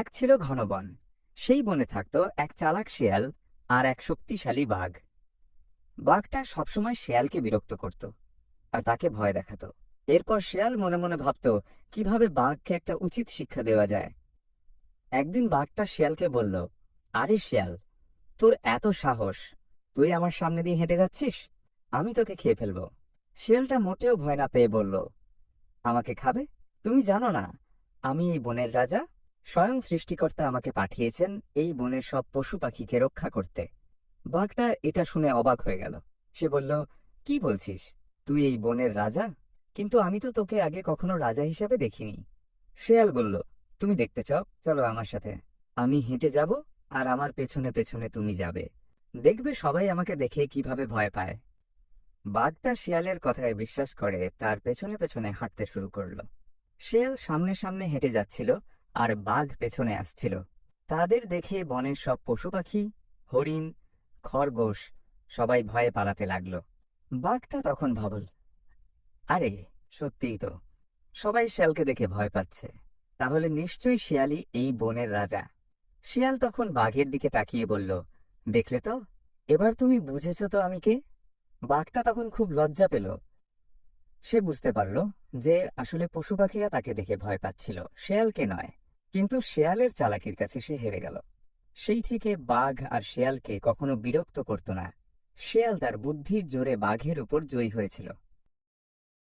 এক ছিল ঘন বন সেই বনে থাকত এক চালাক শিয়াল আর এক শক্তিশালী বাঘ। বাঘটা সবসময় শেয়ালকে বিরক্ত করত আর তাকে ভয় দেখাত। এরপর শিয়াল মনে মনে ভাবত, কীভাবে বাঘকে একটা উচিত শিক্ষা দেওয়া যায়? একদিন বাঘটা শিয়ালকে বলল, আরে শিয়াল, তোর এত সাহস, তুই আমার সামনে দিয়ে হেঁটে যাচ্ছিস? আমি তোকে খেয়ে ফেলব। শেয়ালটা মোটেও ভয় না পেয়ে বলল, আমাকে খাবে? তুমি জানো না, আমি এই বনের রাজা স্বয়ং সৃষ্টিকর্তা আমাকে পাঠিয়েছেন এই বনের সব পশু পাখিকে রক্ষা করতে। বাঘটা এটা শুনে অবাক হয়ে গেল। সে বলল, কি বলছিস? তুই এই বনের রাজা? কিন্তু আমি তো তোকে আগে কখনো রাজা হিসেবে দেখিনি। শেয়াল বলল, তুমি দেখতে চাও, চলো আমার সাথে। আমি হেঁটে যাব আর আমার পেছনে পেছনে তুমি যাবে। দেখবে সবাই আমাকে দেখে কীভাবে ভয় পায়। বাঘটা শিয়ালের কথায় বিশ্বাস করে তার পেছনে পেছনে হাঁটতে শুরু করল। শিয়াল সামনে সামনে হেঁটে যাচ্ছিল আর বাঘ পেছনে আসছিল। তাদের দেখে বনের সব পশু পাখি, হরিণ, খরগোশ সবাই ভয়ে পালাতে লাগল। বাঘটা তখন ভাবল, আরে, সত্যিই তো, সবাই শিয়ালকে দেখে ভয় পাচ্ছে। তাহলে নিশ্চয়ই শিয়ালই এই বনের রাজা। শিয়াল তখন বাঘের দিকে তাকিয়ে বলল, দেখলে তো, এবার তুমি বুঝেছ তো আমি কে? বাঘটা তখন খুব লজ্জা পেল। সে বুঝতে পারল যে আসলে পশু পাখিরা তাকে দেখে ভয় পাচ্ছিল, শেয়ালকে নয়। কিন্তু শেয়ালের চালাকির কাছে সে হেরে গেল। সেই থেকে বাঘ আর শেয়ালকে কখনো বিরক্ত করত না। শেয়াল তার বুদ্ধির জোরে বাঘের উপর জয়ী হয়েছিল।